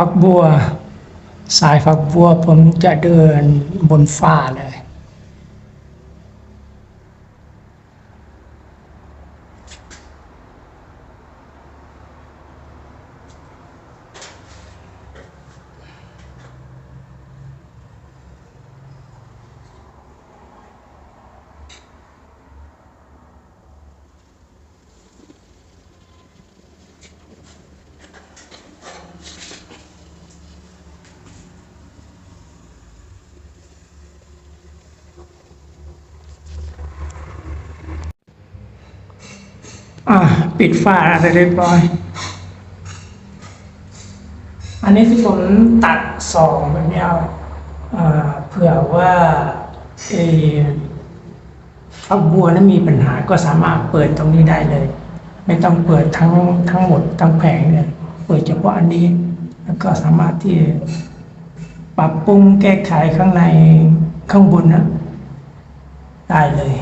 ฟักบัว สายฟักบัวผมจะเดินบนฟ้าเลย อะปิดฝาอะไรเรียบร้อย อันนี้ที่ผมตัดสองแบบนี้เอาเผื่อว่าเออฝักบัวนั้นมีปัญหาก็สามารถเปิดตรงนี้ได้เลย ไม่ต้องเปิดทั้งทั้งหมดทั้งแผงเนี่ยเปิดเฉพาะอันนี้ แล้วก็สามารถที่ปรับปรุงแก้ไขข้างในข้างบนนะได้เลย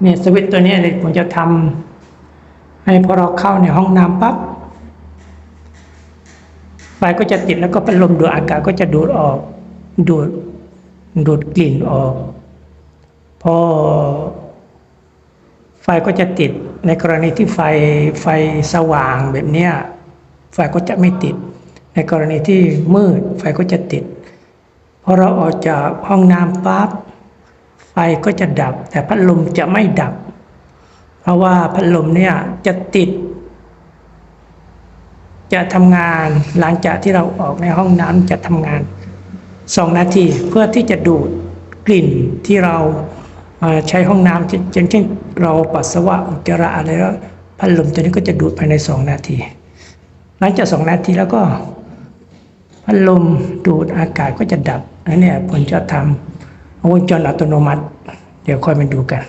เนี่ยสวิตตัวนี้เนี่ยผมจะทำให้พอเราเข้าในห้องน้ำปั๊บไฟก็จะติดแล้วก็พัดลมดูดอากาศก็จะดูดออก ดูดดูดกลิ่นออก พอ ไฟก็จะติดในกรณีที่ไฟไฟสว่างแบบเนี้ยไฟก็จะไม่ติด ในกรณีที่มืดไฟก็จะติดพอเราออกจากห้องน้ำปั๊บ ไฟก็จะดับ แต่พัดลมจะไม่ดับ เพราะว่าพัดลมเนี่ยจะติด จะทำงานหลังจากที่เราออกในห้องน้ำจะทำงานสองนาทีเพื่อที่จะดูดกลิ่นที่เราใช้ห้องน้ำเช่นเช่นเราปัสสาวะอุจจาระอะไรแล้วพัดลมตัวนี้ก็จะดูดภายในสองนาที หลังจากสองนาทีแล้วก็พัดลมดูดอากาศก็จะดับอันเนี้ยผมจะทำ วงจรอัตโนมัติ เดี๋ยวค่อยมาดูกัน